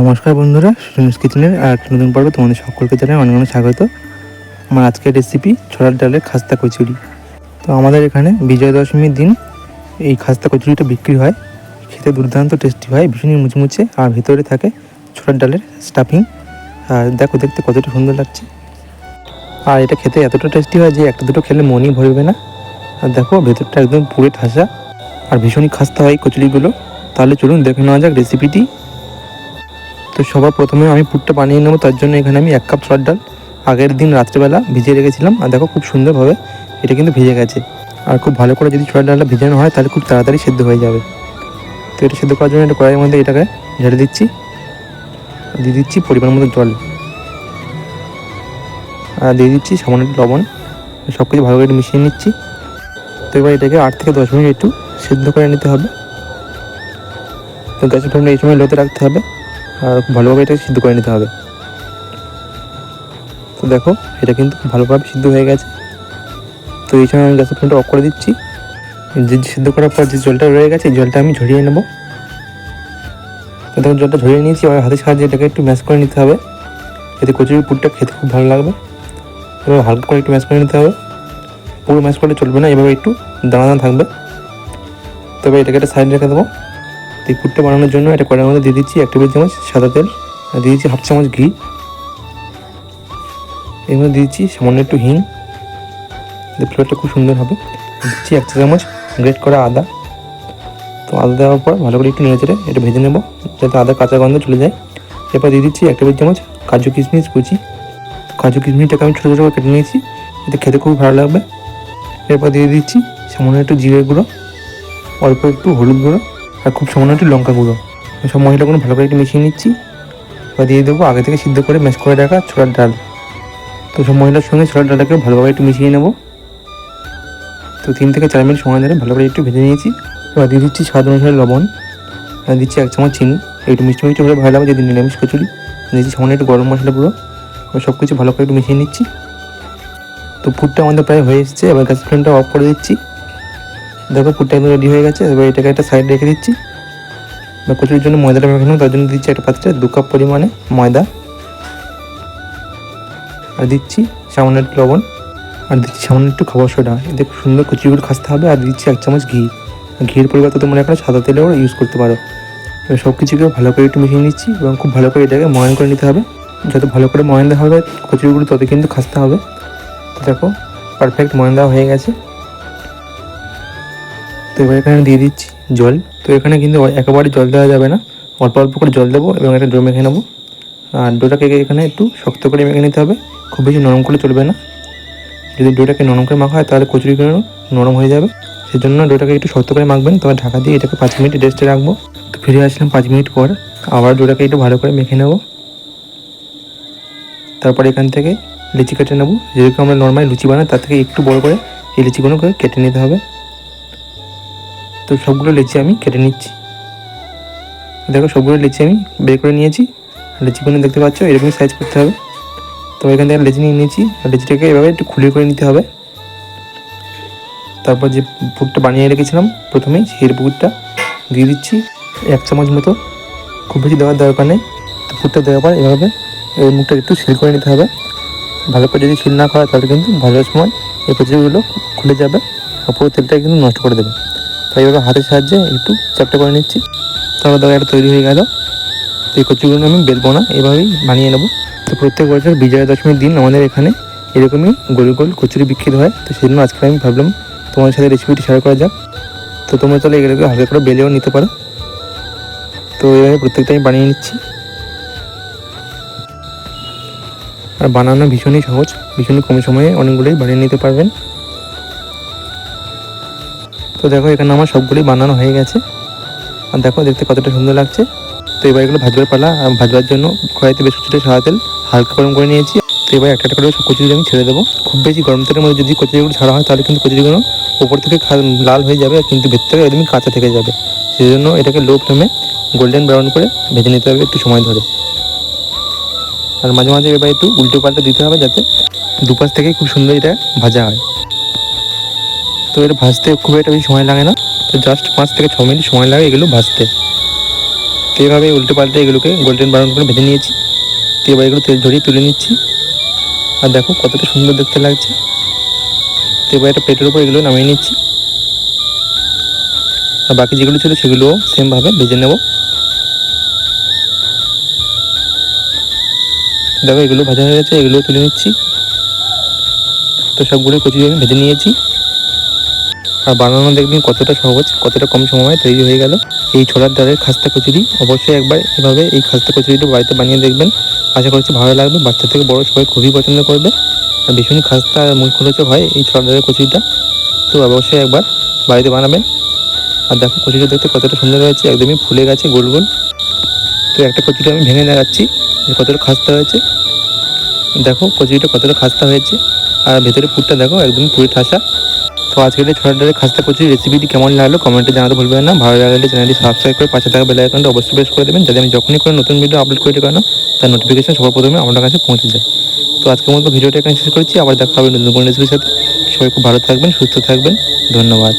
নমস্কার বন্ধুরা সুনীস কিচেনের আর নতুন পর্ব তোমাদের সকলকে জানাই অনেক অনেক স্বাগত। আমার আজকের রেসিপি ছোলার ডালের খাস্তা কচুরি। তো আমাদের এখানে বিজয় দশমীর দিন এই খাস্তা কচুরিটা বিক্রি হয়। খেতে দুর্দান্ত টেস্টি হয়, ভীষণই মুচমুচে আর ভেতরে থাকে ছোলার ডালের স্টাফিং আর দেখো দেখতে কতটা সুন্দর লাগছে। আর এটা খেতে এতটা টেস্টি হয় যে একটা দুটো খেলে মনই ভরবে না। আর দেখো ভেতরটা একদম পুরে ঠাসা। আর ভীষণই খাস্তা হয় কচুরিগুলো। তাহলে চলুন দেখে নেওয়া যাক রেসিপিটি তো সবার প্রথমে আমি পুরটা বানিয়ে নেব, তার জন্য এখানে আমি এক কাপ ছোলার ডাল। আগের দিন রাত্রেবেলা ভিজিয়ে রেখেছিলাম, আর দেখো খুব সুন্দরভাবে এটা কিন্তু ভিজে গেছে। আর খুব ভালো করে যদি ছোলার ডালটা ভিজানো হয়, তাহলে খুব তাড়াতাড়ি সেদ্ধ হয়ে যাবে। তো এটা সেদ্ধ করার জন্য একটা কড়াইয়ের মধ্যে এটাকে ঝেড়ে দিচ্ছি। দিয়ে দিচ্ছি পরিমাণ মতো জল। আর দিয়ে দিচ্ছি সামান্য একটু লবণ। সব কিছু ভালো করে মিশিয়ে নিচ্ছি। তো এবার এটাকে আট থেকে দশ মিনিট একটু সেদ্ধ করে নিতে হবে। তো গ্যাসের ফ্লেমটা এই সময় লোতে রাখতে হবে। আর ভালোভাবে এটাকে সিদ্ধ করে নিতে হবে। তো দেখো, এটা কিন্তু ভালোভাবে সিদ্ধ হয়ে গেছে। তো এই সময় আমি গ্যাসের ফ্লেমটা অফ করে দিচ্ছি। যে সিদ্ধ করার পর যে জলটা রয়ে গেছে জলটা আমি ঝরিয়ে নেব। তো দেখো, জলটা ঝরিয়ে নিয়েছি। এবার হাতের সাহায্যে এটাকে একটু ম্যাশ করে নিতে হবে। এতে কচুরির পুরটা খেতে খুব ভালো লাগবে। এবার হালকা করে একটু ম্যাশ করে নিতে হবে। পুরো ম্যাশ করলে চলবে না, এভাবে একটু দানা দানা থাকবে। তবে এটাকে একটা সাইড রেখে দেবো। এই পুরটা বানানোর জন্য এটা কড়াইয়ের মধ্যে দিয়ে দিচ্ছি এক টেবিল চামচ সাদা তেল। আর দিয়ে দিচ্ছি হাফ চামচ ঘি। এর মধ্যে দিচ্ছি সামান্য একটু হিং। ফ্লেভারটা খুব সুন্দর হবে। দিচ্ছি এক চামচ গ্রেট করা আদা। তো আদা দেওয়ার পর ভালো করে একটু নেড়ে চেড়ে এটা ভেজে নেব যাতে আদা কাঁচা গন্ধ চলে যায়। এরপর দিয়ে দিচ্ছি এক টেবিল চামচ কাজু কিশমিশ কুচি। কাজু কিশমিশটাকে আমি ছোটো ছোটো করে কেটে নিয়েছি। এতে খেতে খুব ভালো লাগবে। এরপর দিয়ে দিচ্ছি সামান্য একটু জিরে গুঁড়ো। অল্প একটু হলুদ গুঁড়ো। আর খুব সামান্য একটু লঙ্কা গুঁড়ো। সব মশলাগুলো ভালো করে একটু মিশিয়ে নিচ্ছি। এবার দিয়ে দেবো আগে থেকে সিদ্ধ করে ম্যাশ করে রাখা ছোলার ডাল। তো সব মশলার সঙ্গে ছোলার ডালটাকে ভালোভাবে একটু মিশিয়ে নেব। তো তিন থেকে চার মিনিট সময় ধরে ভালো করে একটু ভেজে নিয়েছি। এবার দিয়ে দিচ্ছি স্বাদ অনুসারে লবণ। আর দিচ্ছি এক চামচ চিনি। একটু মিষ্টি মিষ্টি হলে ভালো লাগবে যদি নিরামিষ কচুরি। দিচ্ছি সামান্য একটু গরম মশলা পুরো সব কিছু ভালো করে একটু মিশিয়ে নিচ্ছি। তো ফুডটা আমাদের প্রায় হয়ে এসেছে। এবার গ্যাস ফ্লেমটা অফ করে দিচ্ছি। দেখো পুরটা একদম রেডি হয়ে গেছে, এবার এটাকে একটা সাইড রেখে দিচ্ছি। এবার কচুরির জন্য ময়দাটা মেখে নেব তার জন্য দিচ্ছি একটা পাত্রে, দু কাপ পরিমাণে ময়দা। আর দিচ্ছি সামান্য একটু লবণ, আর দিচ্ছি সামান্য একটু খাবার সোডা। এতে খুব সুন্দর কচুরিগুলো খাসতে হবে, আর দিচ্ছি এক চামচ ঘি। ঘির পরিবর্তে তোমরা এখানে সাদা তেলেও ইউজ করতে পারো। এবার সব কিছুকে ভালো করে একটু মিশিয়ে নিচ্ছি, এবং খুব ভালো করে এটাকে ময়ন করে নিতে হবে। যত ভালো করে ময়ন দেওয়া হবে কচুরিগুলো তত কিন্তু খাসতে হবে। দেখো পারফেক্ট ময়ন দেওয়া হয়ে গেছে। তো এবার এখানে দিয়ে দিচ্ছি জল। তো এখানে কিন্তু একেবারে জল দেওয়া যাবে না। অল্প অল্প করে জল দেবো এবং একটা ডো মেখে নেব। আর ডোটাকে এখানে একটু শক্ত করে মেখে নিতে হবে। খুব বেশি নরম করে চলবে না। যদি ডোটাকে নরম করে মাখা হয় তাহলে কচুরিগুলো নরম হয়ে যাবে। সেজন্য ডোটাকে একটু শক্ত করে মাখবেন। তবে ঢাকা দিয়ে এটাকে পাঁচ মিনিট রেস্টে রাখব। তো ফিরে আসলাম পাঁচ মিনিট পর। আবার ডোটাকে একটু ভালো করে মেখে নেব। তারপর এখান থেকে লিচি কেটে নেব। যেরকম আমরা নর্মালি লুচি বানাই, তার থেকে একটু বড় করে এই লিচিগুলোকে কেটে নিতে হবে। তো সবগুলো লিচি আমি কেটে নিচ্ছি। দেখো সবগুলো লিচি আমি বের করে নিয়েছি। লিচিগুলো দেখতে পাচ্ছ, এরকমই সাইজ করতে হবে। তো এখান থেকে লেচি নিয়ে নিয়েছি। লেচিটাকে এভাবে একটু খুলে করে নিতে হবে। তারপর যে পুরটা বানিয়ে রেখেছিলাম, প্রথমেই সেই পুরটা দিয়ে দিচ্ছি এক চামচ মতো। খুব বেশি দেওয়ার দরকার নেই। তো পুরটা দেওয়ার পর এভাবে এই মুখটা একটু সিল করে নিতে হবে। ভালো করে যদি সিল না করা তাহলে কিন্তু ভালো সময় এই কচুরিগুলো খুলে যাবে। আর পুরো তেলটা কিন্তু নষ্ট করে দেবে। তাই এভাবে হাতের সাহায্যে একটু চ্যাপটা করে নিচ্ছি। তারপর দেখা একটা তৈরি হয়ে গেল। এই কচুরিগুলো আমি বেলবো না, এভাবেই বানিয়ে নেব। তো প্রত্যেক বছর বিজয়া দশমীর দিন আমাদের এখানে এরকমই গোল গোল কচুরি বিক্রিত হয়। তো সেই জন্য আজকে আমি ভাবলাম তোমার সাথে রেসিপিটি শেয়ার করা যাক। তো তোমরা তাহলে এগুলোকে হালকা করে বেলেও নিতে পারো। তো এইভাবে প্রত্যেকটা আমি বানিয়ে নিচ্ছি। আর বানানো ভীষণই সহজ। ভীষণই কম সময়ে অনেকগুলোই বানিয়ে নিতে পারবেন। তো দেখো, এখানে আমার সবগুলোই বানানো হয়ে গেছে। আর দেখো, দেখতে কতটা সুন্দর লাগছে। তো এবার এগুলো ভাজবার পালা আর ভাজবার জন্য কড়াইতে বেশ কিছুটা সাদা তেল হালকা গরম করে নিয়েছি। তো এবার একটা একটা করে সব কচুরি আমি ছেড়ে দেবো। খুব বেশি গরম তেলের মধ্যে যদি কচুরিগুলো ছাড়া হয়, তাহলে কিন্তু কচুরিগুলো উপর থেকে লাল হয়ে যাবে কিন্তু ভেতর থেকে একদমই কাঁচা থেকে যাবে। সেই জন্য এটাকে লো ফ্লেমে গোল্ডেন ব্রাউন করে ভেজে নিতে হবে একটু সময় ধরে। আর মাঝে মাঝে এবার একটু উল্টো পাল্টা দিতে হবে যাতে দুপাশ থেকে খুব সুন্দর এটা ভাজা হয়। তো এটা ভাজতে খুব একটা বেশি সময় লাগে না। তো জাস্ট পাঁচ থেকে ছ মিনিট সময় লাগে এগুলো ভাজতে। তো এইভাবে উল্টে পাল্টে এগুলোকে গোল্ডেন ব্রাউন করে ভেজে নিয়েছি। তো এবার এগুলো তেল ঝরিয়ে তুলে নিচ্ছি। আর দেখো কতটা সুন্দর দেখতে লাগছে। তো এবার একটা প্লেটের উপর এগুলো নামিয়ে নিচ্ছি। আর বাকি যেগুলো ছিল সেগুলোও সেমভাবে ভেজে নেব। দেখো এগুলো ভাজা হয়ে গেছে এগুলো তুলে নিচ্ছি। তো সবগুলো কচুরি আমি ভেজে নিয়েছি। আর বানানো দেখবেন কতটা সহজ, কতটা কম সময়ে তৈরি হয়ে গেল। এই ছোলার ডালের খাস্তা কচুরি অবশ্যই একবার এভাবে এই খাস্তা কচুরিটা বাড়িতে বানিয়ে দেখবেন। আশা করছি ভালো লাগবে। বাচ্চা থেকে বড় সবাই খুবই পছন্দ করবে। আর ভীষণই খাস্তা আর মুখ খরচক হয় এই ছোলার ডালের কচুরিটা। তো অবশ্যই একবার বাড়িতে বানাবেন। আর দেখো কচুরিটা দেখতে কতটা সুন্দর হয়েছে, একদমই ফুলে গেছে, গোল গোল। তো একটা কচুরি আমি ভেঙে দেখাচ্ছি কতটা খাস্তা হয়েছে। দেখো কচুরিটা কতটা খাস্তা হয়েছে। আর ভেতরে পুরটা দেখো একদম পুরি ঠাসা। তো আজকের এই ডালের খাস্তা কচুরি রেসিপিটি কেমন লাগল কমেন্টে জানাতে ভুলবেন না। ভালো লাগলে চ্যানেলটি সাবস্ক্রাইব করে পাশে থাকা বেল আইকনটা অবশ্যই প্রেস করে দেবেন যাতে আমি যখনই কোনো নতুন ভিডিও আপলোড করি কেন তার নোটিফিকেশন সবার প্রথমে আপনার কাছে পৌঁছে যায়। তো আজকের মতো ভিডিওটা এখানে শেষ করছি। আবার দেখা হবে নতুন কোনো রেসিপির সাথে। সবাই খুব ভালো থাকবেন, সুস্থ থাকবেন। ধন্যবাদ।